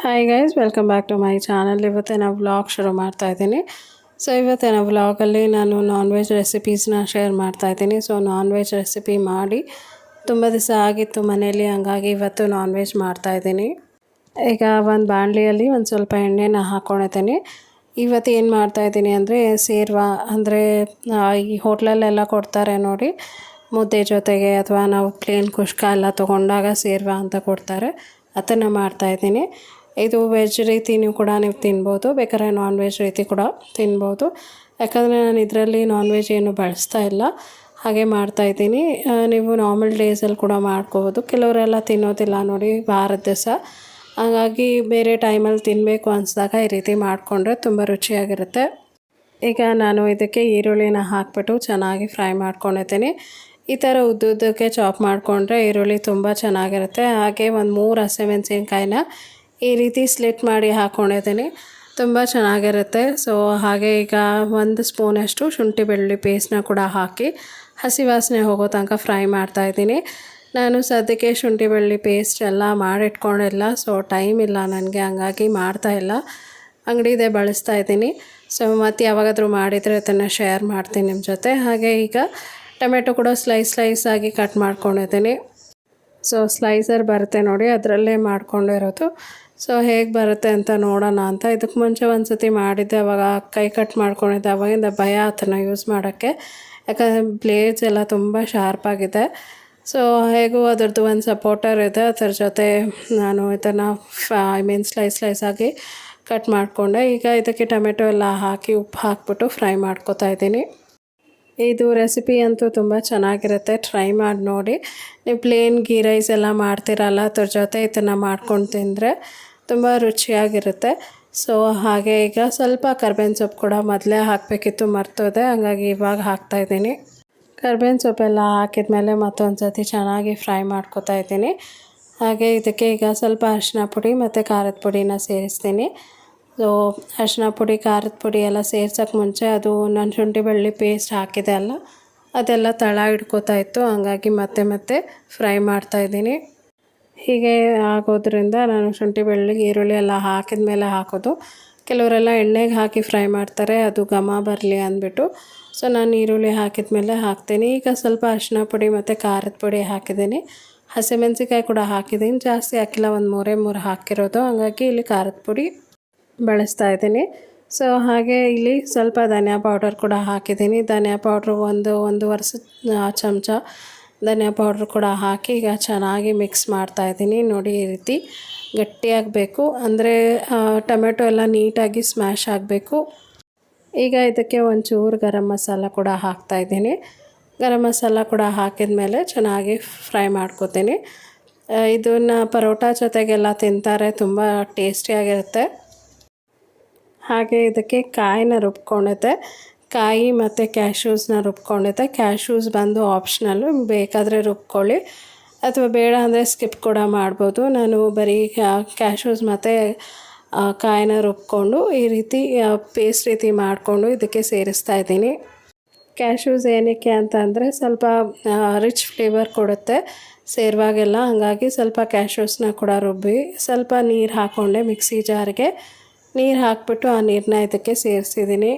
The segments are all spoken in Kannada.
Hi guys welcome back to my channel ನಾವು ವ್ಲಾಗ್ ಶುರು ಮಾಡ್ತಾ ಇದ್ದೀನಿ. ಸೊ ಇವತ್ತಿನ ವ್ಲಾಗಲ್ಲಿ ನಾನು ನಾನ್ ವೆಜ್ ರೆಸಿಪೀಸ್ನ ಶೇರ್ ಮಾಡ್ತಾ ಇದ್ದೀನಿ. ಸೊ ನಾನ್ ವೆಜ್ ರೆಸಿಪಿ ಮಾಡಿ ತುಂಬ ದಿವಸ ಆಗಿತ್ತು ಮನೆಯಲ್ಲಿ, ಹಂಗಾಗಿ ಇವತ್ತು ನಾನ್ ವೆಜ್ ಮಾಡ್ತಾ ಇದ್ದೀನಿ. ಈಗ ಒಂದು ಬಾಣಲಿಯಲ್ಲಿ ಒಂದು ಸ್ವಲ್ಪ ಎಣ್ಣೆನ ಹಾಕ್ಕೊಂಡಿದ್ದೀನಿ ಇವತ್ತು ಏನು ಮಾಡ್ತಾ ಇದ್ದೀನಿ ಅಂದರೆ ಸೇರ್ವಾ, ಅಂದರೆ ಈ ಹೋಟ್ಲಲ್ಲೆಲ್ಲ ಕೊಡ್ತಾರೆ ನೋಡಿ. ಮುದ್ದೆ ಜೊತೆಗೆ ಅಥವಾ ನಾವು ಪ್ಲೇನ್ ಕುಷ್ಕ ಎಲ್ಲ ತೊಗೊಂಡಾಗ ಸೇರ್ವಾ ಅಂತ ಕೊಡ್ತಾರೆ. ಅದನ್ನು ಮಾಡ್ತಾಯಿದ್ದೀನಿ ಇದು ವೆಜ್ ರೀತಿಯೂ ಕೂಡ ನೀವು ತಿನ್ಬೋದು. ಬೇಕಾದ್ರೆ ನಾನ್ ವೆಜ್ ರೀತಿ ಕೂಡ ತಿನ್ಬೋದು. ಯಾಕಂದರೆ ನಾನು ಇದರಲ್ಲಿ ನಾನ್ ವೆಜ್ ಏನು ಬಳಸ್ತಾ ಇಲ್ಲ. ಹಾಗೆ ಮಾಡ್ತಾಯಿದ್ದೀನಿ ನೀವು ನಾರ್ಮಲ್ ಡೇಸಲ್ಲಿ ಕೂಡ ಮಾಡ್ಕೋಬೋದು ಕೆಲವರೆಲ್ಲ ತಿನ್ನೋದಿಲ್ಲ ನೋಡಿ ವಾರದ ದಿವಸ. ಹಾಗಾಗಿ ಬೇರೆ ಟೈಮಲ್ಲಿ ತಿನ್ನಬೇಕು ಅನಿಸಿದಾಗ ಈ ರೀತಿ ಮಾಡಿಕೊಂಡ್ರೆ ತುಂಬ ರುಚಿಯಾಗಿರುತ್ತೆ. ಈಗ ನಾನು ಇದಕ್ಕೆ ಈರುಳ್ಳಿನ ಹಾಕ್ಬಿಟ್ಟು ಚೆನ್ನಾಗಿ ಫ್ರೈ ಮಾಡ್ಕೊಂಡಿದ್ದೀನಿ. ಈ ಥರ ಉದ್ದುದ್ದಕ್ಕೆ ಚಾಪ್ ಮಾಡಿಕೊಂಡ್ರೆ ಈರುಳ್ಳಿ ತುಂಬ ಚೆನ್ನಾಗಿರುತ್ತೆ. ಹಾಗೆ ಒಂದು ಮೂರು ಹಸಿಮೆಣಸಿನ್ಕಾಯಿನ ಈ ರೀತಿ ಸ್ಲಿಟ್ ಮಾಡಿ ಹಾಕ್ಕೊಂಡಿದ್ದೀನಿ ತುಂಬ ಚೆನ್ನಾಗಿರುತ್ತೆ. ಸೊ ಹಾಗೆ ಈಗ ಒಂದು ಸ್ಪೂನಷ್ಟು ಶುಂಠಿ ಬೆಳ್ಳುಳ್ಳಿ ಪೇಸ್ಟ್ನ ಕೂಡ ಹಾಕಿ ಹಸಿ ವಾಸನೆ ಹೋಗೋ ತನಕ ಫ್ರೈ ಮಾಡ್ತಾಯಿದ್ದೀನಿ ನಾನು ಸದ್ಯಕ್ಕೆ ಶುಂಠಿ ಬೆಳ್ಳುಳ್ಳಿ ಪೇಸ್ಟ್ ಎಲ್ಲ ಮಾಡಿಟ್ಕೊಂಡಿಲ್ಲ. ಸೊ ಟೈಮ್ ಇಲ್ಲ ನನಗೆ, ಹಂಗಾಗಿ ಮಾಡ್ತಾಯಿಲ್ಲ ಅಂಗಡಿದೆ ಬಳಸ್ತಾ ಇದ್ದೀನಿ. ಸೊ ಮತ್ತು ಯಾವಾಗಾದರೂ ಮಾಡಿದರೆ ಅದನ್ನು ಶೇರ್ ಮಾಡ್ತೀನಿ ನಿಮ್ಮ ಜೊತೆ. ಹಾಗೆ ಈಗ ಟೊಮೆಟೊ ಕೂಡ ಸ್ಲೈಸ್ ಸ್ಲೈಸ್ ಆಗಿ ಕಟ್ ಮಾಡ್ಕೊಂಡಿದ್ದೀನಿ. ಸೊ ಸ್ಲೈಸರ್ ಬರುತ್ತೆ ನೋಡಿ, ಅದರಲ್ಲೇ ಮಾಡ್ಕೊಂಡಿರೋದು ಸೊ ಹೇಗೆ ಬರುತ್ತೆ ಅಂತ ನೋಡೋಣ ಅಂತ. ಇದಕ್ಕೆ ಮುಂಚೆ ಒಂದು ಸತಿ ಮಾಡಿದ್ದೆ, ಅವಾಗ ಕೈ ಕಟ್ ಮಾಡ್ಕೊಂಡಿದ್ದೆ, ಅವಾಗಿಂದ ಭಯ ಆತನ ಯೂಸ್ ಮಾಡೋಕ್ಕೆ. ಯಾಕಂದರೆ ಬ್ಲೇಡ್ಸ್ ಎಲ್ಲ ತುಂಬ ಶಾರ್ಪಾಗಿದೆ ಸೊ ಹೇಗೂ ಅದರದ್ದು ಒಂದು ಸಪೋರ್ಟರ್ ಇದೆ, ಅದರ ಜೊತೆ ನಾನು ಇದನ್ನು ಐ ಮೀನ್ ಸ್ಲೈಸ್ ಸ್ಲೈಸ್ ಆಗಿ ಕಟ್ ಮಾಡಿಕೊಂಡೆ. ಈಗ ಇದಕ್ಕೆ ಟೊಮೆಟೊ ಎಲ್ಲ ಹಾಕಿ, ಉಪ್ಪು ಹಾಕ್ಬಿಟ್ಟು ಫ್ರೈ ಮಾಡ್ಕೋತಾ ಇದ್ದೀನಿ. ಇದು ರೆಸಿಪಿ ಅಂತೂ ತುಂಬ ಚೆನ್ನಾಗಿರುತ್ತೆ. ಟ್ರೈ ಮಾಡಿ ನೋಡಿ. ನೀವು ಪ್ಲೇನ್ ಗೀ ರೈಸ್ ಎಲ್ಲ ಮಾಡ್ತಿರಲ್ಲ, ಅದ್ರ ಜೊತೆ ಇದನ್ನು ಮಾಡ್ಕೊಂಡು ತಿಂದರೆ ತುಂಬ ರುಚಿಯಾಗಿರುತ್ತೆ. ಸೊ ಹಾಗೆ ಈಗ ಸ್ವಲ್ಪ ಕರ್ಬೇವಿನ ಸೊಪ್ಪು ಕೂಡ ಮೊದಲೇ ಹಾಕಬೇಕಿತ್ತು, ಮರ್ತೋದೆ. ಹಾಗಾಗಿ ಇವಾಗ ಹಾಕ್ತಾಯಿದ್ದೀನಿ ಕರ್ಬೇವಿನ ಸೊಪ್ಪೆಲ್ಲ ಹಾಕಿದ ಮೇಲೆ ಮತ್ತೊಂದು ಸತಿ ಚೆನ್ನಾಗಿ ಫ್ರೈ ಮಾಡ್ಕೊತಾ ಇದ್ದೀನಿ. ಹಾಗೆ ಇದಕ್ಕೆ ಈಗ ಸ್ವಲ್ಪ ಅರಿಶಿನ ಪುಡಿ ಮತ್ತು ಖಾರದ ಪುಡಿನ ಸೇರಿಸ್ತೀನಿ. ಸೊ ಅರಿಶಿನ ಪುಡಿ, ಖಾರದ ಪುಡಿ ಎಲ್ಲ ಸೇರ್ಸೋಕ್ಕೆ ಮುಂಚೆ ಅದು ನಾನು ಶುಂಠಿ ಬೆಳ್ಳಿ ಪೇಸ್ಟ್ ಹಾಕಿದೆ ಅಲ್ಲ, ಅದೆಲ್ಲ ತಳ ಹಿಡ್ಕೋತಾ ಇತ್ತು. ಹಂಗಾಗಿ ಮತ್ತೆ ಮತ್ತೆ ಫ್ರೈ ಮಾಡ್ತಾಯಿದ್ದೀನಿ ಹೀಗೆ ಆಗೋದ್ರಿಂದ ನಾನು ಶುಂಠಿ ಬೆಳ್ಳಿಗೆ ಈರುಳ್ಳಿ ಎಲ್ಲ ಹಾಕಿದ ಮೇಲೆ ಹಾಕೋದು. ಕೆಲವರೆಲ್ಲ ಎಣ್ಣೆಗೆ ಹಾಕಿ ಫ್ರೈ ಮಾಡ್ತಾರೆ, ಅದು ಘಮ ಬರಲಿ ಅಂದ್ಬಿಟ್ಟು. ಸೊ ನಾನು ಈರುಳ್ಳಿ ಹಾಕಿದ ಮೇಲೆ ಹಾಕ್ತೀನಿ. ಈಗ ಸ್ವಲ್ಪ ಅರಿಶಿನ ಪುಡಿ ಮತ್ತು ಖಾರದ ಪುಡಿ ಹಾಕಿದ್ದೀನಿ. ಹಸಿಮೆಣ್ಸಿಕಾಯಿ ಕೂಡ ಹಾಕಿದ್ದೀನಿ. ಜಾಸ್ತಿ ಹಾಕಿಲ್ಲ, ಒಂದು ಮೂರೇ ಮೂರು ಹಾಕಿರೋದು. ಹಂಗಾಗಿ ಇಲ್ಲಿ ಖಾರದ ಪುಡಿ ಬಳಸ್ತಾ ಇದ್ದೀನಿ. ಸೊ ಹಾಗೆ ಇಲ್ಲಿ ಸ್ವಲ್ಪ ಧನಿಯಾ ಪೌಡರ್ ಕೂಡ ಹಾಕಿದ್ದೀನಿ. ಧನಿಯಾ ಪೌಡ್ರು ಒಂದು ಒಂದು ವರ್ಷ ಚಮಚ ಧನಿಯಾ ಪೌಡ್ರ್ ಕೂಡ ಹಾಕಿ ಈಗ ಚೆನ್ನಾಗಿ ಮಿಕ್ಸ್ ಮಾಡ್ತಾಯಿದ್ದೀನಿ ನೋಡಿ ಈ ರೀತಿ ಗಟ್ಟಿಯಾಗಬೇಕು. ಅಂದರೆ ಟೊಮೆಟೊ ಎಲ್ಲ ನೀಟಾಗಿ ಸ್ಮ್ಯಾಶ್ ಆಗಬೇಕು. ಈಗ ಇದಕ್ಕೆ ಒಂಚೂರು ಗರಂ ಮಸಾಲ ಕೂಡ ಹಾಕ್ತಾಯಿದ್ದೀನಿ ಗರಂ ಮಸಾಲ ಕೂಡ ಹಾಕಿದ ಮೇಲೆ ಚೆನ್ನಾಗಿ ಫ್ರೈ ಮಾಡ್ಕೋತೀನಿ. ಇದನ್ನು ಪರೋಟ ಜೊತೆಗೆಲ್ಲ ತಿಂತಾರೆ. ತುಂಬ ಟೇಸ್ಟಿಯಾಗಿರುತ್ತೆ ಹಾಗೆ ಇದಕ್ಕೆ ಕಾಯಿನ ರುಬ್ಕೊಂಡೈತೆ ಕಾಯಿ ಮತ್ತು ಕ್ಯಾಶ್ಯೂಸ್ನ ರುಬ್ಕೊಂಡೈತೆ ಕ್ಯಾಶ್ಯೂಸ್ ಬಂದು ಆಪ್ಷನಲ್ಲು ಬೇಕಾದರೆ ರುಬ್ಕೊಳ್ಳಿ. ಅಥವಾ ಬೇಡ ಅಂದರೆ ಸ್ಕಿಪ್ ಕೂಡ ಮಾಡ್ಬೋದು. ನಾನು ಬರೀ ಕ್ಯಾಶ್ಯೂಸ್ ಮತ್ತು ಕಾಯಿನ ರುಬ್ಕೊಂಡು ಈ ರೀತಿ ಪೇಸ್ಟ್ ರೀತಿ ಮಾಡಿಕೊಂಡು ಇದಕ್ಕೆ ಸೇರಿಸ್ತಾ ಇದ್ದೀನಿ. ಕ್ಯಾಶ್ಯೂಸ್ ಏನಕ್ಕೆ ಅಂತ ಅಂದರೆ ಸ್ವಲ್ಪ ರಿಚ್ ಫ್ಲೇವರ್ ಕೊಡುತ್ತೆ. ಸೇರುವಾಗೆಲ್ಲ ಹಾಗಾಗಿ ಸ್ವಲ್ಪ ಕ್ಯಾಶ್ಯೂಸ್ನ ಕೂಡ ರುಬ್ಬಿ, ಸ್ವಲ್ಪ ನೀರು ಹಾಕ್ಕೊಂಡೆ ಮಿಕ್ಸಿ ಜಾರಿಗೆ. ನೀರು ಹಾಕ್ಬಿಟ್ಟು ಆ ನೀರನ್ನ ಇದಕ್ಕೆ ಸೇರಿಸಿದ್ದೀನಿ.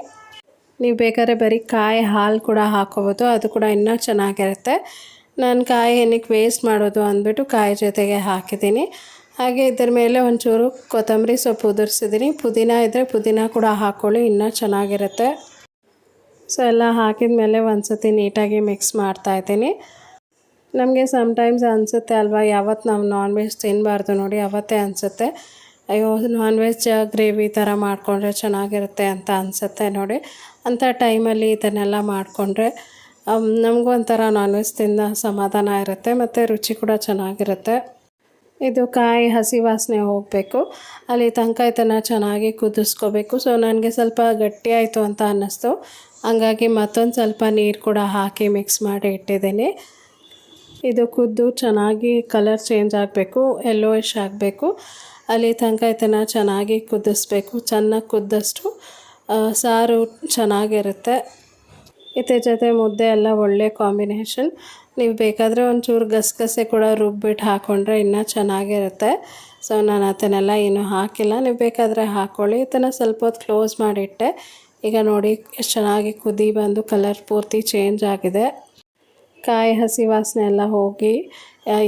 ನೀವು ಬೇಕಾದ್ರೆ ಬರೀ ಕಾಯಿ ಹಾಲು ಕೂಡ ಹಾಕೋಬೋದು, ಅದು ಕೂಡ ಇನ್ನೂ ಚೆನ್ನಾಗಿರುತ್ತೆ. ನಾನು ಕಾಯಿ ಏನಕ್ಕೆ ವೇಸ್ಟ್ ಮಾಡೋದು ಅಂದ್ಬಿಟ್ಟು ಕಾಯಿ ಜೊತೆಗೆ ಹಾಕಿದ್ದೀನಿ. ಹಾಗೆ ಇದ್ರ ಮೇಲೆ ಒಂಚೂರು ಕೊತ್ತಂಬರಿ ಸೊಪ್ಪು ಉದುರಿಸಿದ್ದೀನಿ. ಪುದೀನ ಇದ್ದರೆ ಪುದೀನ ಕೂಡ ಹಾಕ್ಕೊಳ್ಳಿ ಇನ್ನೂ ಚೆನ್ನಾಗಿರುತ್ತೆ. ಸೊ ಎಲ್ಲ ಹಾಕಿದ ಮೇಲೆ ಒಂದು ಸತಿ ನೀಟಾಗಿ ಮಿಕ್ಸ್ ಮಾಡ್ತಾಯಿದ್ದೀನಿ ನಮಗೆ ಸಮ್ಟೈಮ್ಸ್ ಅನಿಸುತ್ತೆ ಅಲ್ವಾ ಯಾವತ್ತು ನಾವು ನಾನ್ ವೆಜ್ ತಿನ್ನಬಾರ್ದು ನೋಡಿ, ಅವತ್ತೇ ಅನಿಸುತ್ತೆ. ಅಯ್ಯೋ ನಾನ್ ವೆಜ್ ಗ್ರೇವಿ ಥರ ಮಾಡಿಕೊಂಡ್ರೆ ಚೆನ್ನಾಗಿರುತ್ತೆ ಅಂತ ಅನಿಸುತ್ತೆ ನೋಡಿ. ಅಂಥ ಟೈಮಲ್ಲಿ ಇದನ್ನೆಲ್ಲ ಮಾಡಿಕೊಂಡ್ರೆ ನಮಗೂ ಒಂಥರ ನಾನ್ ವೆಜ್ ತಿಂದ ಸಮಾಧಾನ ಇರುತ್ತೆ ಮತ್ತು ರುಚಿ ಕೂಡ ಚೆನ್ನಾಗಿರುತ್ತೆ. ಇದು ಕಾಯಿ ಹಸಿ ವಾಸನೆ ಹೋಗಬೇಕು. ಅಲ್ಲಿ ತನಕ ಇದನ್ನು ಚೆನ್ನಾಗಿ ಕುದಿಸ್ಕೋಬೇಕು. ಸೊ ನನಗೆ ಸ್ವಲ್ಪ ಗಟ್ಟಿ ಆಯಿತು ಅಂತ ಅನ್ನಿಸ್ತು. ಹಂಗಾಗಿ ಮತ್ತೊಂದು ಸ್ವಲ್ಪ ನೀರು ಕೂಡ ಹಾಕಿ ಮಿಕ್ಸ್ ಮಾಡಿ ಇಟ್ಟಿದ್ದೀನಿ. ಇದು ಕುದ್ದು ಚೆನ್ನಾಗಿ ಕಲರ್ ಚೇಂಜ್ ಆಗಬೇಕು ಇಶ್ ಆಗಬೇಕು. ಅಲ್ಲಿ ತನಕ ಇದನ್ನು ಚೆನ್ನಾಗಿ ಕುದಿಸ್ಬೇಕು. ಚೆನ್ನಾಗಿ ಕುದ್ದಷ್ಟು ಸಾರು ಚೆನ್ನಾಗಿರುತ್ತೆ. ಇದ್ರ ಜೊತೆ ಮುದ್ದೆ ಎಲ್ಲ ಒಳ್ಳೆ ಕಾಂಬಿನೇಷನ್. ನೀವು ಬೇಕಾದರೆ ಒಂಚೂರು ಗಸಗಸೆ ಕೂಡ ರುಬ್ಬಿಟ್ಟು ಹಾಕ್ಕೊಂಡ್ರೆ ಇನ್ನೂ ಚೆನ್ನಾಗಿರುತ್ತೆ. ಸೊ, ನಾನು ಅದನ್ನೆಲ್ಲ ಏನು ಹಾಕಿಲ್ಲ. ನೀವು ಬೇಕಾದರೆ ಹಾಕ್ಕೊಳ್ಳಿ ಇದನ್ನು ಸ್ವಲ್ಪ ಹೊತ್ತು ಕ್ಲೋಸ್ ಮಾಡಿಟ್ಟೆ. ಈಗ ನೋಡಿ, ಎಷ್ಟು ಚೆನ್ನಾಗಿ ಕುದಿ ಬಂದು ಕಲರ್ ಪೂರ್ತಿ ಚೇಂಜ್ ಆಗಿದೆ. ಕಾಯಿ, ಹಸಿ ವಾಸನೆ ಎಲ್ಲ ಹೋಗಿ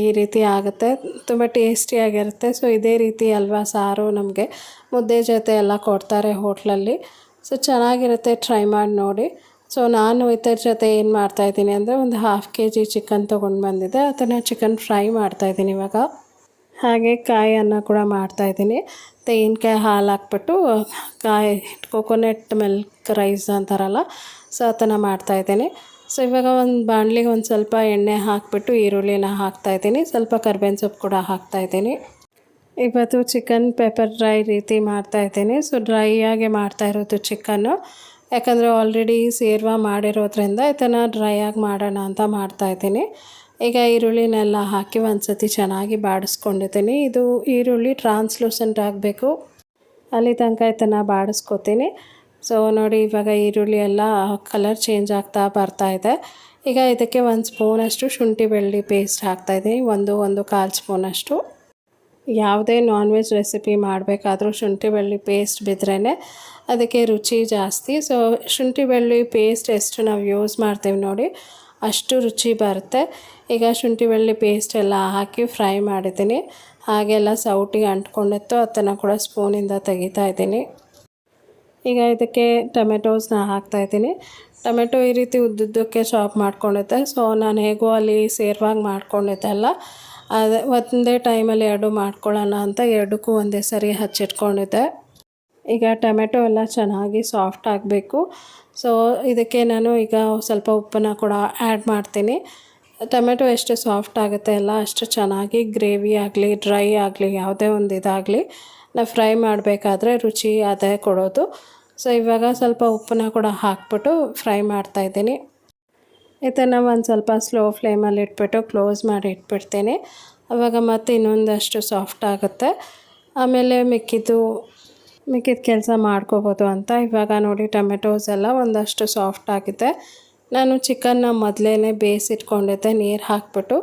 ಈ ರೀತಿ ಆಗುತ್ತೆ. ತುಂಬ ಟೇಸ್ಟಿಯಾಗಿರುತ್ತೆ ಸೊ ಇದೇ ರೀತಿ ಅಲ್ವಾ ಸಾರು ನಮಗೆ? ಮುದ್ದೆ ಜೊತೆ ಎಲ್ಲ ಕೊಡ್ತಾರೆ ಹೋಟ್ಲಲ್ಲಿ. ಸೊ ಚೆನ್ನಾಗಿರುತ್ತೆ. ಟ್ರೈ ಮಾಡಿ ನೋಡಿ. ಸೊ ನಾನು ಇತರ ಜೊತೆ ಏನು ಮಾಡ್ತಾಯಿದ್ದೀನಿ ಅಂದರೆ ಒಂದು ಹಾಫ್ ಕೆ ಜಿ ಚಿಕನ್ ತೊಗೊಂಡು ಬಂದಿದ್ದೆ. ಅದನ್ನು ಚಿಕನ್ ಫ್ರೈ ಮಾಡ್ತಾಯಿದ್ದೀನಿ ಇವಾಗ. ಹಾಗೆ ಕಾಯಿ ಅನ್ನ ಕೂಡ ಮಾಡ್ತಾಯಿದ್ದೀನಿ ತೆಂಗಿನಕಾಯಿ ಹಾಲು ಹಾಕ್ಬಿಟ್ಟು, ಕಾಯಿ ಕೊಕೊನೆಟ್ ಮಿಲ್ಕ್ ರೈಸ್ ಅಂತಾರಲ್ಲ ಸೊ ಅದನ್ನು ಮಾಡ್ತಾಯಿದ್ದೀನಿ ಸೊ ಇವಾಗ ಒಂದು ಬಾಣಲಿಗೆ ಒಂದು ಸ್ವಲ್ಪ ಎಣ್ಣೆ ಹಾಕಿಬಿಟ್ಟು ಈರುಳ್ಳಿನ ಹಾಕ್ತಾಯಿದ್ದೀನಿ ಸ್ವಲ್ಪ ಕರ್ಬೇವಿನ ಸೊಪ್ಪು ಕೂಡ ಹಾಕ್ತಾಯಿದ್ದೀನಿ ಇವತ್ತು ಚಿಕನ್ ಪೆಪ್ಪರ್ ಡ್ರೈ ರೀತಿ ಮಾಡ್ತಾಯಿದ್ದೀನಿ ಸೊ ಡ್ರೈಯಾಗಿ ಮಾಡ್ತಾ ಇರೋದು ಚಿಕನ್ನು. ಯಾಕಂದರೆ ಆಲ್ರೆಡಿ ಸೇರ್ವ ಮಾಡಿರೋದ್ರಿಂದ ಇದನ್ನು ಆಗಿ ಮಾಡೋಣ ಅಂತ ಮಾಡ್ತಾಯಿದ್ದೀನಿ ಈಗ ಈರುಳ್ಳಿನೆಲ್ಲ ಹಾಕಿ ಒಂದು ಸತಿ ಚೆನ್ನಾಗಿ ಬಾಡಿಸ್ಕೊಂಡಿದ್ದೀನಿ. ಇದು ಈರುಳ್ಳಿ ಟ್ರಾನ್ಸ್ಲೂಸೆಂಟ್ ಆಗಬೇಕು. ಅಲ್ಲಿ ತನಕ ಇದನ್ನು ಬಾಡಿಸ್ಕೊತೀನಿ. ಸೊ ನೋಡಿ, ಇವಾಗ ಈರುಳ್ಳಿ ಎಲ್ಲ ಕಲರ್ ಚೇಂಜ್ ಆಗ್ತಾ ಬರ್ತಾ ಇದೆ. ಈಗ ಇದಕ್ಕೆ ಒಂದು ಸ್ಪೂನಷ್ಟು ಶುಂಠಿ ಬೆಳ್ಳಿ ಪೇಸ್ಟ್ ಹಾಕ್ತಾಯಿದ್ದೀನಿ ಒಂದು ಒಂದು ಕಾಲು ಸ್ಪೂನಷ್ಟು ಯಾವುದೇ ನಾನ್ ವೆಜ್ ರೆಸಿಪಿ ಮಾಡಬೇಕಾದ್ರೂ ಶುಂಠಿ ಬೆಳ್ಳಿ ಪೇಸ್ಟ್ ಬಿದ್ರೇ ಅದಕ್ಕೆ ರುಚಿ ಜಾಸ್ತಿ. ಸೊ ಶುಂಠಿ ಬೆಳ್ಳಿ ಪೇಸ್ಟ್ ಎಷ್ಟು ನಾವು ಯೂಸ್ ಮಾಡ್ತೀವಿ ನೋಡಿ, ಅಷ್ಟು ರುಚಿ ಬರುತ್ತೆ. ಈಗ ಶುಂಠಿ ಬೆಳ್ಳಿ ಪೇಸ್ಟ್ ಎಲ್ಲ ಹಾಕಿ ಫ್ರೈ ಮಾಡಿದ್ದೀನಿ. ಹಾಗೆಲ್ಲ ಸೌಟಿಗೆ ಅಂಟ್ಕೊಂಡಿತ್ತು, ಅದನ್ನು ಕೂಡ ಸ್ಪೂನಿಂದ ತೆಗಿತಾ ಇದ್ದೀನಿ ಈಗ ಇದಕ್ಕೆ ಟೊಮೆಟೋಸ್ನ ಹಾಕ್ತಾಯಿದ್ದೀನಿ ಟೊಮೆಟೊ ಈ ರೀತಿ ಉದ್ದುದ್ದಕ್ಕೆ ಶಾಪ್ ಮಾಡ್ಕೊಂಡಿದ್ದೆ. ಸೊ ನಾನು ಹೇಗೋ ಅಲ್ಲಿ ಸೇರ್ವಾಗಿ ಮಾಡ್ಕೊಂಡಿದ್ದೆ ಅಲ್ಲ. ಅದೇ ಒಂದೇ ಟೈಮಲ್ಲಿ ಎರಡು ಮಾಡ್ಕೊಳ್ಳೋಣ ಅಂತ ಎರಡಕ್ಕೂ ಒಂದೇ ಸರಿ ಹಚ್ಚಿಟ್ಕೊಂಡಿದ್ದೆ. ಈಗ ಟೊಮೆಟೊ ಎಲ್ಲ ಚೆನ್ನಾಗಿ ಸಾಫ್ಟ್ ಆಗಬೇಕು. ಸೊ ಇದಕ್ಕೆ ನಾನು ಈಗ ಸ್ವಲ್ಪ ಉಪ್ಪನ್ನು ಕೂಡ ಆ್ಯಡ್ ಮಾಡ್ತೀನಿ. ಟೊಮೆಟೊ ಎಷ್ಟು ಸಾಫ್ಟ್ ಆಗುತ್ತೆ ಅಲ್ಲ, ಅಷ್ಟು ಚೆನ್ನಾಗಿ ಗ್ರೇವಿ ಆಗಲಿ ಡ್ರೈ ಆಗಲಿ, ಯಾವುದೇ ಒಂದು ಇದಾಗಲಿ ನಾವು ಫ್ರೈ ಮಾಡಬೇಕಾದ್ರೆ ರುಚಿ ಅದೇ ಕೊಡೋದು. ಸೊ ಇವಾಗ ಸ್ವಲ್ಪ ಉಪ್ಪನ್ನ ಕೂಡ ಹಾಕ್ಬಿಟ್ಟು ಫ್ರೈ ಮಾಡ್ತಾಯಿದ್ದೀನಿ ಇದನ್ನು ಒಂದು ಸ್ವಲ್ಪ ಸ್ಲೋ ಫ್ಲೇಮಲ್ಲಿ ಇಟ್ಬಿಟ್ಟು ಕ್ಲೋಸ್ ಮಾಡಿ ಇಟ್ಬಿಡ್ತೀನಿ. ಆವಾಗ ಮತ್ತೆ ಇನ್ನೊಂದಷ್ಟು ಸಾಫ್ಟ್ ಆಗುತ್ತೆ. ಆಮೇಲೆ ಮಿಕ್ಕಿದ್ದು, ಮಿಕ್ಕಿದ ಕೆಲಸ ಮಾಡ್ಕೋಬೋದು ಅಂತ. ಇವಾಗ ನೋಡಿ ಟೊಮೆಟೋಸ್ ಎಲ್ಲ ಒಂದಷ್ಟು ಸಾಫ್ಟ್ ಆಗಿದೆ. ನಾನು ಚಿಕನ್ನ ಮೊದಲೇ ಬೇಯಿಸಿಟ್ಕೊಂಡಿದ್ದೆ ನೀರು ಹಾಕ್ಬಿಟ್ಟು.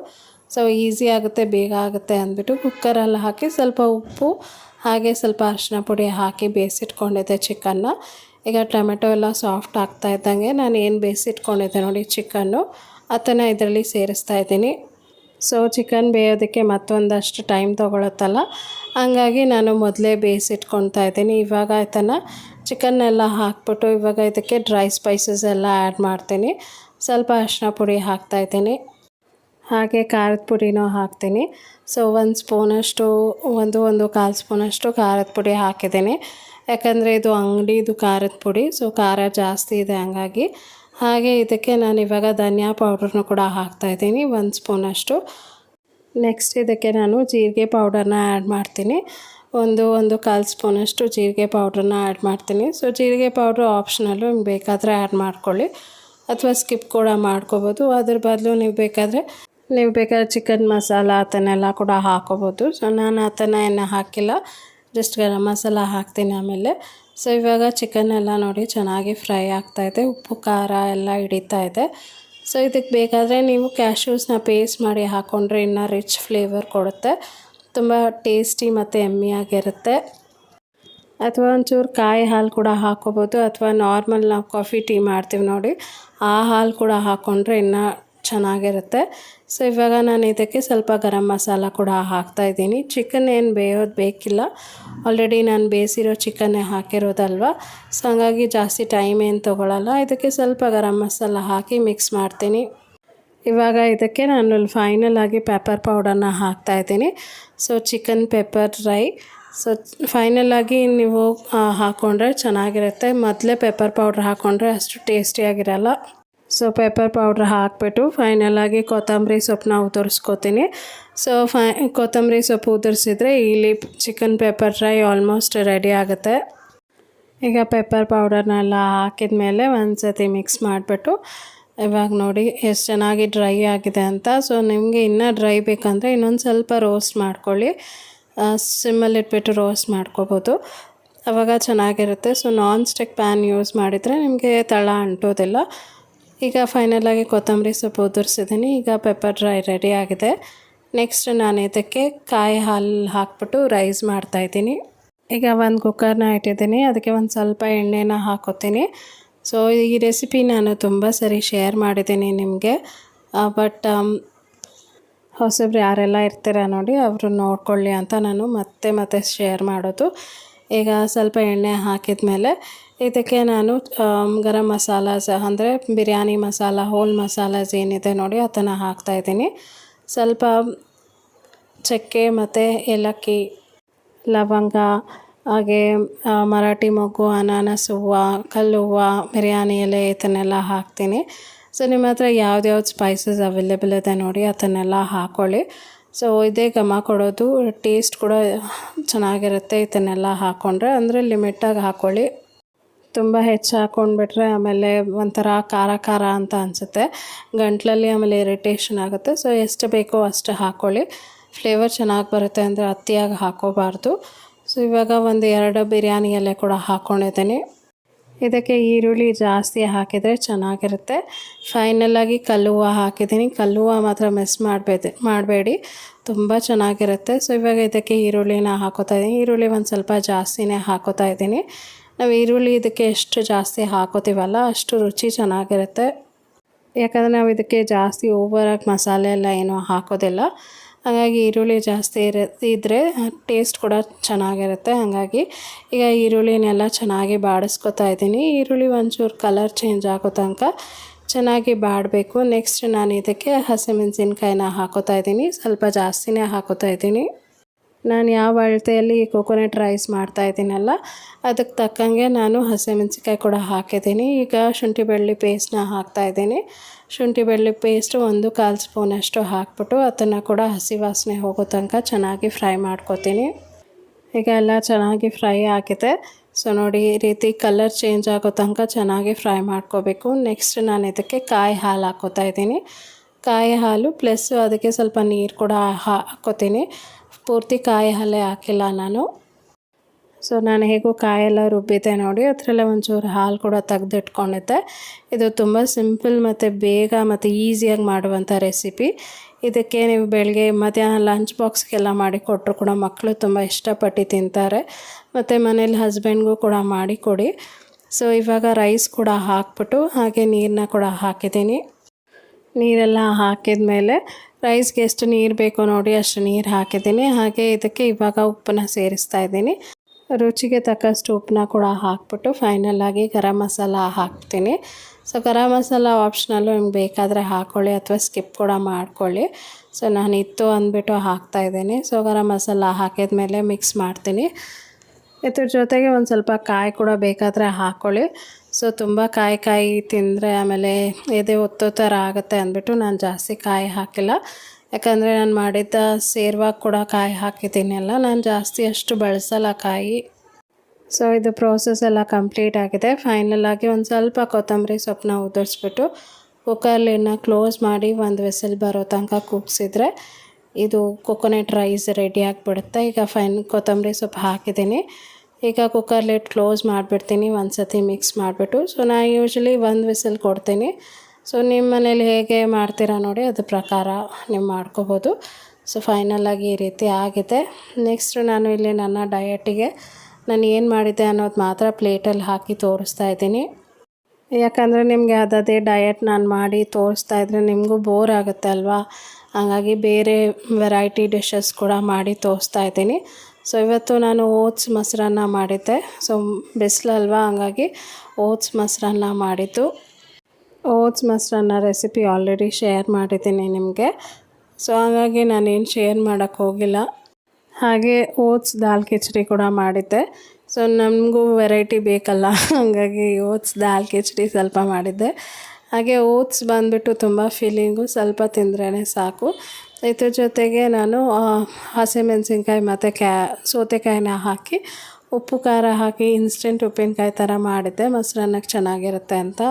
ಸೊ ಈಸಿ ಆಗುತ್ತೆ, ಬೇಗ ಆಗುತ್ತೆ ಅಂದ್ಬಿಟ್ಟು ಕುಕ್ಕರಲ್ಲಿ ಹಾಕಿ ಸ್ವಲ್ಪ ಉಪ್ಪು ಹಾಗೆ ಸ್ವಲ್ಪ ಅರಿಶಿನ ಪುಡಿ ಹಾಕಿ ಬೇಯಿಸಿಟ್ಕೊಂಡಿದ್ದೆ ಚಿಕನ್ನ. ಈಗ ಟೊಮೆಟೊ ಎಲ್ಲ ಸಾಫ್ಟ್ ಆಗ್ತಾ ಇದ್ದಂಗೆ ನಾನು ಏನು ಬೇಯಿಸಿಟ್ಕೊಂಡಿದ್ದೆ ನೋಡಿ ಚಿಕನ್ನು. ಅದನ್ನು ಇದರಲ್ಲಿ ಸೇರಿಸ್ತಾ ಇದ್ದೀನಿ. ಸೊ ಚಿಕನ್ ಬೇಯೋದಕ್ಕೆ ಮತ್ತೊಂದಷ್ಟು ಟೈಮ್ ತೊಗೊಳುತ್ತಲ್ಲ. ಹಂಗಾಗಿ ನಾನು ಮೊದಲೇ ಬೇಯಿಸಿಟ್ಕೊಳ್ತಾ ಇದ್ದೀನಿ. ಇವಾಗ ಇದನ್ನು ಚಿಕನ್ನೆಲ್ಲ ಹಾಕ್ಬಿಟ್ಟು ಇವಾಗ ಇದಕ್ಕೆ ಡ್ರೈ ಸ್ಪೈಸಸ್ ಎಲ್ಲ ಆ್ಯಡ್ ಮಾಡ್ತೀನಿ. ಸ್ವಲ್ಪ ಅರಿಶಿನ ಪುಡಿ ಹಾಕ್ತಾಯಿದ್ದೀನಿ ಹಾಗೆ ಖಾರದ ಪುಡಿನೂ ಹಾಕ್ತೀನಿ. ಸೊ ಒಂದು ಸ್ಪೂನಷ್ಟು ಒಂದು ಒಂದು ಕಾಲು ಸ್ಪೂನಷ್ಟು ಖಾರದ ಪುಡಿ ಹಾಕಿದ್ದೀನಿ. ಯಾಕಂದರೆ ಇದು ಅಂಗಡಿದು ಖಾರದ ಪುಡಿ ಸೊ ಖಾರ ಜಾಸ್ತಿ ಇದೆ ಹಂಗಾಗಿ. ಹಾಗೆ ಇದಕ್ಕೆ ನಾನು ಇವಾಗ ಧನಿಯಾ ಪೌಡ್ರನ್ನು ಕೂಡ ಹಾಕ್ತಾಯಿದ್ದೀನಿ ಒಂದು ಸ್ಪೂನಷ್ಟು ನೆಕ್ಸ್ಟ್ ಇದಕ್ಕೆ ನಾನು ಜೀರಿಗೆ ಪೌಡರ್ನ ಆ್ಯಡ್ ಮಾಡ್ತೀನಿ. ಒಂದು ಒಂದು ಕಾಲು ಸ್ಪೂನಷ್ಟು ಜೀರಿಗೆ ಪೌಡ್ರನ್ನ ಆ್ಯಡ್ ಮಾಡ್ತೀನಿ. ಸೊ ಜೀರಿಗೆ ಪೌಡ್ರ್ ಆಪ್ಷನಲ್ಲು ಬೇಕಾದರೆ ಆ್ಯಡ್ ಮಾಡ್ಕೊಳ್ಳಿ. ಅಥವಾ ಸ್ಕಿಪ್ ಕೂಡ ಮಾಡ್ಕೋಬೋದು. ಅದ್ರ ಬದಲು ನೀವು ಬೇಕಾದರೆ ನೀವು ಬೇಕಾದ್ರೆ ಚಿಕನ್ ಮಸಾಲ ಅದನ್ನೆಲ್ಲ ಕೂಡ ಹಾಕೋಬೋದು. ಸೊ ನಾನು ಅದನ್ನು ಏನು ಹಾಕಿಲ್ಲ. ಜಸ್ಟ್ ಗರಂ ಮಸಾಲ ಹಾಕ್ತೀನಿ ಆಮೇಲೆ. ಸೊ ಇವಾಗ ಚಿಕನ್ ಎಲ್ಲ ನೋಡಿ ಚೆನ್ನಾಗಿ ಫ್ರೈ ಆಗ್ತಾಯಿದೆ ಉಪ್ಪು, ಖಾರ ಎಲ್ಲ ಹಿಡಿತಾ ಇದೆ. ಸೊ ಇದಕ್ಕೆ ಬೇಕಾದರೆ ನೀವು ಕ್ಯಾಶ್ಯೂಸ್ನ ಪೇಸ್ಟ್ ಮಾಡಿ ಹಾಕ್ಕೊಂಡ್ರೆ ಇನ್ನು ರಿಚ್ ಫ್ಲೇವರ್ ಕೊಡುತ್ತೆ. ತುಂಬ ಟೇಸ್ಟಿ ಮತ್ತು ಎಮ್ಮಿಯಾಗಿರುತ್ತೆ ಅಥವಾ ಒಂಚೂರು ಕಾಯಿ ಹಾಲು ಕೂಡ ಹಾಕೋಬೋದು. ಅಥವಾ ನಾರ್ಮಲ್ ನಾವು ಕಾಫಿ ಟೀ ಮಾಡ್ತೀವಿ ನೋಡಿ. ಆ ಹಾಲು ಕೂಡ ಹಾಕ್ಕೊಂಡ್ರೆ ಇನ್ನೂ ಚೆನ್ನಾಗಿರುತ್ತೆ. ಸೊ ಇವಾಗ ನಾನು ಇದಕ್ಕೆ ಸ್ವಲ್ಪ ಗರಂ ಮಸಾಲ ಕೂಡ ಹಾಕ್ತಾಯಿದ್ದೀನಿ ಚಿಕನ್ ಏನು ಬೇಯೋದು ಬೇಕಿಲ್ಲ. ಆಲ್ರೆಡಿ ನಾನು ಬೇಯಿಸಿರೋ ಚಿಕನ್ನೇ ಹಾಕಿರೋದಲ್ವ? ಸೊ ಹಂಗಾಗಿ ಜಾಸ್ತಿ ಟೈಮ್ ಏನು ತೊಗೊಳಲ್ಲ. ಇದಕ್ಕೆ ಸ್ವಲ್ಪ ಗರಂ ಮಸಾಲ ಹಾಕಿ ಮಿಕ್ಸ್ ಮಾಡ್ತೀನಿ. ಇವಾಗ ಇದಕ್ಕೆ ನಾನು ಫೈನಲ್ ಆಗಿ ಪೆಪ್ಪರ್ ಪೌಡರ್ನ ಹಾಕ್ತಾಯಿದ್ದೀನಿ so chicken pepper dry so final ಆಗಿ ನೀವು ಹಾಕ್ಕೊಂಡ್ರೆ ಚೆನ್ನಾಗಿರುತ್ತೆ. ಮೊದಲೇ ಪೆಪ್ಪರ್ ಪೌಡ್ರ್ ಹಾಕ್ಕೊಂಡ್ರೆ ಅಷ್ಟು ಟೇಸ್ಟಿಯಾಗಿರಲ್ಲ ಸೊ ಪೆಪ್ಪರ್ ಪೌಡ್ರ್ ಹಾಕ್ಬಿಟ್ಟು ಫೈನಲಾಗಿ ಕೊತ್ತಂಬರಿ ಸೊಪ್ಪನ್ನ ಉದುರಿಸ್ಕೊತೀನಿ. ಸೊ ಫೈ, ಕೊತ್ತಂಬರಿ ಸೊಪ್ಪು ಉದುರಿಸಿದ್ರೆ ಇಲ್ಲಿ chicken pepper dry almost ready ಆಗುತ್ತೆ. ಈಗ ಪೆಪ್ಪರ್ ಪೌಡರ್ನೆಲ್ಲ ಹಾಕಿದ ಮೇಲೆ ಒಂದು ಸತಿ ಮಿಕ್ಸ್ ಮಾಡಿಬಿಟ್ಟು ಇವಾಗ ನೋಡಿ ಎಷ್ಟು ಚೆನ್ನಾಗಿ ಡ್ರೈ ಆಗಿದೆ ಅಂತ. ಸೊ ನಿಮಗೆ ಇನ್ನೂ ಡ್ರೈ ಬೇಕಂದರೆ ಇನ್ನೊಂದು ಸ್ವಲ್ಪ ರೋಸ್ಟ್ ಮಾಡ್ಕೊಳ್ಳಿ. ಸಿಮ್ಮಲ್ಲಿ ಇಟ್ಬಿಟ್ಟು ರೋಸ್ಟ್ ಮಾಡ್ಕೋಬೋದು. ಅವಾಗ ಚೆನ್ನಾಗಿರುತ್ತೆ. So non stick pan use ಮಾಡಿದರೆ ನಿಮಗೆ ತಳ ಅಂಟೋದಿಲ್ಲ. ಈಗ ಫೈನಲಾಗಿ ಕೊತ್ತಂಬರಿ ಸೊಪ್ಪು ಉದುರಿಸಿದ್ದೀನಿ. ಈಗ ಪೆಪ್ಪರ್ ಡ್ರೈ ರೆಡಿ ಆಗಿದೆ. ನೆಕ್ಸ್ಟ್ ನಾನು ಇದಕ್ಕೆ ಕಾಯಿ ಹಾಲು ಹಾಕ್ಬಿಟ್ಟು ರೈಸ್ ಮಾಡ್ತಾಯಿದ್ದೀನಿ ಈಗ ಒಂದು ಕುಕ್ಕರ್ನ ಇಟ್ಟಿದ್ದೀನಿ. ಅದಕ್ಕೆ ಒಂದು ಸ್ವಲ್ಪ ಎಣ್ಣೆನ ಹಾಕೋತೀನಿ. ಸೊ ಈ ರೆಸಿಪಿ ನಾನು ತುಂಬ ಸರಿ ಶೇರ್ ಮಾಡಿದ್ದೀನಿ ನಿಮಗೆ. ಬಟ್ ಹೊಸಬ್ರು ಯಾರೆಲ್ಲ ಇರ್ತೀರ ನೋಡಿ, ಅವರು ನೋಡ್ಕೊಳ್ಳಿ ಅಂತ ನಾನು ಮತ್ತೆ ಮತ್ತೆ ಶೇರ್ ಮಾಡೋದು. ಈಗ ಸ್ವಲ್ಪ ಎಣ್ಣೆ ಹಾಕಿದ ಮೇಲೆ ಇದಕ್ಕೆ ನಾನು ಗರಂ ಮಸಾಲ ಸಹ ಅಂದರೆ ಬಿರಿಯಾನಿ ಮಸಾಲ, ಹೋಲ್ ಮಸಾಲಾಸ್ ಏನಿದೆ ನೋಡಿ ಅದನ್ನು ಹಾಕ್ತಾಯಿದ್ದೀನಿ ಸ್ವಲ್ಪ ಚಕ್ಕೆ ಮತ್ತು ಏಲಕ್ಕಿ, ಲವಂಗ, ಹಾಗೆ ಮರಾಠಿ ಮೊಗ್ಗು, ಅನಾನಸ್ ಹೂವು, ಕಲ್ಲು ಹೂವು, ಬಿರಿಯಾನಿ ಎಲೆ ಇದನ್ನೆಲ್ಲ ಹಾಕ್ತೀನಿ. ಸೊ, ನಿಮ್ಮ ಹತ್ರ ಯಾವ್ದ್ಯಾವ್ದು ಸ್ಪೈಸಸ್ ಅವೈಲೇಬಲ್ ಇದೆ ನೋಡಿ ಅದನ್ನೆಲ್ಲ ಹಾಕ್ಕೊಳ್ಳಿ ಸೊ, ಇದೇ ಘಮ ಕೊಡೋದು ಟೇಸ್ಟ್ ಕೂಡ ಚೆನ್ನಾಗಿರುತ್ತೆ ಇದನ್ನೆಲ್ಲ ಹಾಕ್ಕೊಂಡ್ರೆ ಅಂದರೆ ಲಿಮಿಟಾಗಿ ಹಾಕ್ಕೊಳ್ಳಿ ತುಂಬ ಹೆಚ್ಚು ಹಾಕ್ಕೊಂಡ್ಬಿಟ್ರೆ ಆಮೇಲೆ ಒಂಥರ ಖಾರ ಖಾರ ಅಂತ ಅನಿಸುತ್ತೆ. ಗಂಟ್ಲಲ್ಲಿ ಆಮೇಲೆ ಇರಿಟೇಷನ್ ಆಗುತ್ತೆ. ಸೊ ಎಷ್ಟು ಬೇಕೋ ಅಷ್ಟು ಹಾಕ್ಕೊಳ್ಳಿ ಫ್ಲೇವರ್ ಚೆನ್ನಾಗಿ ಬರುತ್ತೆ ಅಂದರೆ ಅತಿಯಾಗಿ ಹಾಕೋಬಾರ್ದು. ಸೊ ಇವಾಗ ಒಂದು ಎರಡು ಬಿರಿಯಾನಿಯಲ್ಲೇ ಕೂಡ ಹಾಕ್ಕೊಂಡಿದ್ದೀನಿ ಇದಕ್ಕೆ ಈರುಳ್ಳಿ ಜಾಸ್ತಿ ಹಾಕಿದರೆ ಚೆನ್ನಾಗಿರುತ್ತೆ. ಫೈನಲಾಗಿ ಕಲ್ಲುವ ಹಾಕಿದ್ದೀನಿ. ಕಲ್ಲುವ ಮಾತ್ರ ಮಿಸ್ ಮಾಡಬೇಡಿ ಮಾಡಬೇಡಿ. ತುಂಬ ಚೆನ್ನಾಗಿರುತ್ತೆ. ಸೊ ಇವಾಗ ಇದಕ್ಕೆ ಈರುಳ್ಳಿನ ಹಾಕೋತಾ ಇದ್ದೀನಿ. ಈರುಳ್ಳಿ ಒಂದು ಸ್ವಲ್ಪ ಜಾಸ್ತಿನೇ ಹಾಕೋತಾ ಇದ್ದೀನಿ. ನಾವು ಈರುಳ್ಳಿ ಇದಕ್ಕೆ ಎಷ್ಟು ಜಾಸ್ತಿ ಹಾಕೋತೀವಲ್ಲ ಅಷ್ಟು ರುಚಿ ಚೆನ್ನಾಗಿರುತ್ತೆ. ಯಾಕಂದರೆ ನಾವು ಇದಕ್ಕೆ ಜಾಸ್ತಿ ಓವರಾಗಿ ಮಸಾಲೆ ಎಲ್ಲ ಏನೂ ಹಾಕೋದಿಲ್ಲ. ಹಾಗಾಗಿ ಈರುಳ್ಳಿ ಜಾಸ್ತಿ ಇರ ಇದ್ದರೆ ಟೇಸ್ಟ್ ಕೂಡ ಚೆನ್ನಾಗಿರುತ್ತೆ. ಹಾಗಾಗಿ ಈಗ ಈರುಳ್ಳಿನೆಲ್ಲ ಚೆನ್ನಾಗಿ ಬಾಡಿಸ್ಕೊತಾ ಇದ್ದೀನಿ. ಈರುಳ್ಳಿ ಒಂಚೂರು ಕಲರ್ ಚೇಂಜ್ ಆಗೋ ತನಕ ಚೆನ್ನಾಗಿ ಬಾಡಬೇಕು. ನೆಕ್ಸ್ಟ್ ನಾನು ಇದಕ್ಕೆ ಹಸಿಮೆಣಸಿನ್ಕಾಯಿನ ಹಾಕೋತಾ ಇದ್ದೀನಿ. ಸ್ವಲ್ಪ ಜಾಸ್ತಿನೇ ಹಾಕೋತಾ ಇದ್ದೀನಿ. ನಾನು ಯಾವ ಅಳತೆಯಲ್ಲಿ ಕೊಕೊನಟ್ ರೈಸ್ ಮಾಡ್ತಾ ಇದ್ದೀನಲ್ಲ, ಅದಕ್ಕೆ ತಕ್ಕಂಗೆ ನಾನು ಹಸಿಮೆಣ್ಸಿಕಾಯಿ ಕೂಡ ಹಾಕಿದ್ದೀನಿ. ಈಗ ಶುಂಠಿ ಬೆಳ್ಳಿ ಪೇಸ್ಟ್ನ ಹಾಕ್ತಾ ಇದ್ದೀನಿ. ಶುಂಠಿ ಬೆಳ್ಳಿ ಪೇಸ್ಟ್ ಒಂದು ಕಾಲು ಸ್ಪೂನಷ್ಟು ಹಾಕ್ಬಿಟ್ಟು ಅದನ್ನು ಕೂಡ ಹಸಿ ವಾಸನೆ ಹೋಗೋ ತನಕ ಚೆನ್ನಾಗಿ ಫ್ರೈ ಮಾಡ್ಕೊತೀನಿ. ಈಗ ಎಲ್ಲ ಚೆನ್ನಾಗಿ ಫ್ರೈ ಆಗಿದೆ. ಸೊ ನೋಡಿ, ಈ ರೀತಿ ಕಲರ್ ಚೇಂಜ್ ಆಗೋ ತನಕ ಚೆನ್ನಾಗಿ ಫ್ರೈ ಮಾಡ್ಕೋಬೇಕು. ನೆಕ್ಸ್ಟ್ ನಾನು ಇದಕ್ಕೆ ಕಾಯಿ ಹಾಲು ಹಾಕೋತಾ ಇದ್ದೀನಿ. ಕಾಯಿ ಹಾಲು ಪ್ಲಸ್ ಅದಕ್ಕೆ ಸ್ವಲ್ಪ ನೀರು ಕೂಡ ಹಾಕ್ಕೋತೀನಿ. ಪೂರ್ತಿ ಕಾಯಿ ಹಲ್ಲೆ ಹಾಕಿಲ್ಲ ನಾನು. ಸೊ ನಾನು ಹೇಗೂ ಕಾಯೆಲ್ಲ ರುಬ್ಬಿದ್ದೆ ನೋಡಿ, ಅದರಲ್ಲೇ ಒಂಚೂರು ಹಾಲು ಕೂಡ ತೆಗೆದಿಟ್ಕೊಂಡಿದ್ದೆ. ಇದು ತುಂಬ ಸಿಂಪಲ್ ಮತ್ತು ಬೇಗ ಮತ್ತು ಈಸಿಯಾಗಿ ಮಾಡುವಂಥ ರೆಸಿಪಿ ಇದಕ್ಕೆ ನೀವು ಬೆಳಗ್ಗೆ ಮಧ್ಯಾಹ್ನ ಲಂಚ್ ಬಾಕ್ಸ್ಗೆಲ್ಲ ಮಾಡಿ ಕೊಟ್ಟರು ಕೂಡ ಮಕ್ಕಳು ತುಂಬ ಇಷ್ಟಪಟ್ಟು ತಿಂತಾರೆ. ಮತ್ತು ಮನೇಲಿ ಹಸ್ಬೆಂಡ್ಗೂ ಕೂಡ ಮಾಡಿ ಕೊಡಿ. ಸೊ ಇವಾಗ ರೈಸ್ ಕೂಡ ಹಾಕ್ಬಿಟ್ಟು ಹಾಗೆ ನೀರನ್ನ ಕೂಡ ಹಾಕಿದ್ದೀನಿ. ನೀರೆಲ್ಲ ಹಾಕಿದ ಮೇಲೆ ರೈಸ್ಗೆ ಎಷ್ಟು ನೀರು ಬೇಕೋ ನೋಡಿ ಅಷ್ಟು ನೀರು ಹಾಕಿದ್ದೀನಿ. ಹಾಗೆ ಇದಕ್ಕೆ ಇವಾಗ ಉಪ್ಪನ್ನ ಸೇರಿಸ್ತಾ ಇದ್ದೀನಿ. ರುಚಿಗೆ ತಕ್ಕಷ್ಟು ಉಪ್ಪನ್ನ ಕೂಡ ಹಾಕ್ಬಿಟ್ಟು ಫೈನಲಾಗಿ ಗರಂ ಮಸಾಲ ಹಾಕ್ತೀನಿ. ಸೊ ಗರಂ ಮಸಾಲ ಆಪ್ಷನಲ್ಲು ನಿಮ್ಗೆ ಬೇಕಾದರೆ ಹಾಕ್ಕೊಳ್ಳಿ ಅಥವಾ ಸ್ಕಿಪ್ ಕೂಡ ಮಾಡ್ಕೊಳ್ಳಿ. ಸೊ ನಾನು ಇತ್ತು ಅಂದ್ಬಿಟ್ಟು ಹಾಕ್ತಾ ಇದ್ದೀನಿ. ಸೊ ಗರಂ ಮಸಾಲ ಹಾಕಿದ ಮೇಲೆ ಮಿಕ್ಸ್ ಮಾಡ್ತೀನಿ. ಇದ್ರ ಜೊತೆಗೆ ಒಂದು ಸ್ವಲ್ಪ ಕಾಯಿ ಕೂಡ ಬೇಕಾದರೆ ಹಾಕ್ಕೊಳ್ಳಿ ಸೊ ತುಂಬ ಕಾಯಿ ಕಾಯಿ ತಿಂದರೆ ಆಮೇಲೆ ಎದೆ ಒತ್ತೋ ಥರ ಆಗುತ್ತೆ ಅಂದ್ಬಿಟ್ಟು ನಾನು ಜಾಸ್ತಿ ಕಾಯಿ ಹಾಕಿಲ್ಲ. ಯಾಕಂದರೆ ನಾನು ಮಾಡಿದ್ದ ಸೇರ್ವಾಗ ಕೂಡ ಕಾಯಿ ಹಾಕಿದ್ದೀನಲ್ಲ ನಾನು ಜಾಸ್ತಿ ಅಷ್ಟು ಬಳಸಲ್ಲ ಕಾಯಿ. ಸೊ ಇದು ಪ್ರೋಸೆಸ್ ಎಲ್ಲ ಕಂಪ್ಲೀಟ್ ಆಗಿದೆ. ಫೈನಲ್ ಆಗಿ ಒಂದು ಸ್ವಲ್ಪ ಕೊತ್ತಂಬರಿ ಸೊಪ್ಪನ್ನ ಉದುರಿಸ್ಬಿಟ್ಟು ಕುಕ್ಕರ್ಲಿನ ಕ್ಲೋಸ್ ಮಾಡಿ ಒಂದು ವೆಸಲ್ ಬರೋ ತನಕ ಕೂಗ್ಸಿದ್ರೆ ಇದು ಕೊಕೊನೆಟ್ ರೈಸ್ ರೆಡಿ ಆಗಿಬಿಡುತ್ತೆ. ಈಗ ಫೈನ್ ಕೊತ್ತಂಬರಿ ಸೊಪ್ಪು ಹಾಕಿದ್ದೀನಿ. ಈಗ ಕುಕ್ಕರ್ ಕ್ಲೋಸ್ ಮಾಡಿಬಿಡ್ತೀನಿ ಒಂದು ಸತಿ ಮಿಕ್ಸ್ ಮಾಡಿಬಿಟ್ಟು. ಸೊ ನಾನು ಯೂಶ್ವಲಿ ಒಂದು ವಿಸಿಲ್ ಕೊಡ್ತೀನಿ. ಸೊ ನಿಮ್ಮ ಮನೇಲಿ ಹೇಗೆ ಮಾಡ್ತೀರಾ ನೋಡಿ, ಅದ್ರ ಪ್ರಕಾರ ನೀವು ಮಾಡ್ಕೋಬೋದು. ಸೊ ಫೈನಲಾಗಿ ಈ ರೀತಿ ಆಗಿದೆ. ನೆಕ್ಸ್ಟ್ ನಾನು ಇಲ್ಲಿ ನನ್ನ ಡಯಟಿಗೆ ನಾನು ಏನು ಮಾಡಿದ್ದೆ ಅನ್ನೋದು ಮಾತ್ರ ಪ್ಲೇಟಲ್ಲಿ ಹಾಕಿ ತೋರಿಸ್ತಾ ಇದ್ದೀನಿ. ಯಾಕಂದರೆ ನಿಮಗೆ ಅದೇ ಡಯಟ್ ನಾನು ಮಾಡಿ ತೋರಿಸ್ತಾ ಇದ್ದರೆ ನಿಮಗೂ ಬೋರ್ ಆಗುತ್ತೆ ಅಲ್ವಾ? ಹಾಗಾಗಿ ಬೇರೆ ವೆರೈಟಿ ಡಿಶಸ್ ಕೂಡ ಮಾಡಿ ತೋರಿಸ್ತಾ ಇದ್ದೀನಿ. ಸೊ ಇವತ್ತು ನಾನು ಓಟ್ಸ್ ಮೊಸರನ್ನ ಮಾಡಿದ್ದೆ. ಸೊ ಬಿಸಿಲಲ್ವಾ ಹಾಗಾಗಿ ಓಟ್ಸ್ ಮೊಸರನ್ನ ಮಾಡಿದ್ದು. ಓಟ್ಸ್ ಮೊಸರನ್ನ ರೆಸಿಪಿ ಆಲ್ರೆಡಿ ಶೇರ್ ಮಾಡಿದ್ದೀನಿ ನಿಮಗೆ. ಸೊ ಹಾಗಾಗಿ ನಾನೇನು ಶೇರ್ ಮಾಡೋಕ್ಕೆ ಹೋಗಿಲ್ಲ. ಹಾಗೆ ಓಟ್ಸ್ ದಾಲ್ ಕಿಚಡಿ ಕೂಡ ಮಾಡಿದ್ದೆ. ಸೊ ನಮಗೂ ವೆರೈಟಿ ಬೇಕಲ್ಲ. ಹಾಗಾಗಿ ಓಟ್ಸ್ ದಾಲ್ ಕಿಚಡಿ ಸ್ವಲ್ಪ ಮಾಡಿದ್ದೆ. ಹಾಗೆ ಓಟ್ಸ್ ಬಂದುಬಿಟ್ಟು ತುಂಬ ಫೀಲಿಂಗು, ಸ್ವಲ್ಪ ತಿಂದ್ರೇ ಸಾಕು. ಇದ್ರ ಜೊತೆಗೆ ನಾನು ಹಸಿಮೆಣಸಿನ್ಕಾಯಿ ಮತ್ತು ಕ್ಯಾ, ಸೌತೆಕಾಯಿನ ಹಾಕಿ, ಉಪ್ಪು ಖಾರ ಹಾಕಿ ಇನ್ಸ್ಟೆಂಟ್ ಉಪ್ಪಿನಕಾಯಿ ಥರ ಮಾಡಿದ್ದೆ. ಮೊಸರನ್ನಕ್ಕೆ ಚೆನ್ನಾಗಿರುತ್ತೆ ಅಂತ.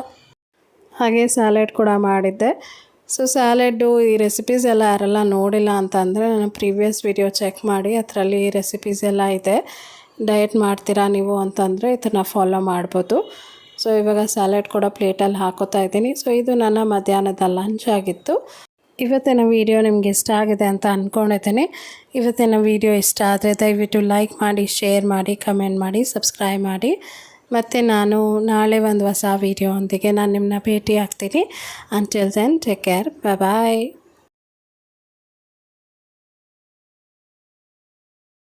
ಹಾಗೆ ಸ್ಯಾಲೆಡ್ ಕೂಡ ಮಾಡಿದ್ದೆ. ಸೊ ಸ್ಯಾಲೆಡ್ಡು ಈ ರೆಸಿಪೀಸ್ ಎಲ್ಲ ಯಾರೆಲ್ಲ ನೋಡಿಲ್ಲ ಅಂತಂದರೆ ನಾನು ಪ್ರೀವಿಯಸ್ ವಿಡಿಯೋ ಚೆಕ್ ಮಾಡಿ, ಅದರಲ್ಲಿ ರೆಸಿಪೀಸ್ ಎಲ್ಲ ಇದೆ. ಡಯಟ್ ಮಾಡ್ತೀರಾ ನೀವು ಅಂತಂದರೆ ಇದನ್ನು ಫಾಲೋ ಮಾಡ್ಬೋದು. ಸೊ ಇವಾಗ ಸ್ಯಾಲೆಡ್ ಕೂಡ ಪ್ಲೇಟಲ್ಲಿ ಹಾಕೋತಾ ಇದ್ದೀನಿ. ಸೊ ಇದು ನನ್ನ ಮಧ್ಯಾಹ್ನದ ಲಂಚ್ ಆಗಿತ್ತು. ಇವತ್ತಿನ ವಿಡಿಯೋ ನಿಮಗೆ ಇಷ್ಟ ಆಗಿದೆ ಅಂತ ಅಂದ್ಕೊಂಡಿದ್ದೀನಿ ಇವತ್ತಿನ ವಿಡಿಯೋ ಇಷ್ಟ ಆದರೆ ದಯವಿಟ್ಟು ಲೈಕ್ ಮಾಡಿ ಶೇರ್ ಮಾಡಿ ಕಮೆಂಟ್ ಮಾಡಿ ಸಬ್ಸ್ಕ್ರೈಬ್ ಮಾಡಿ. ಮತ್ತು ನಾನು ನಾಳೆ ಒಂದು ಹೊಸ ವೀಡಿಯೋ ಒಂದಿಗೆ ನಾನು ನಿಮ್ಮನ್ನ ಭೇಟಿ ಆಗ್ತೀನಿ until then take care bye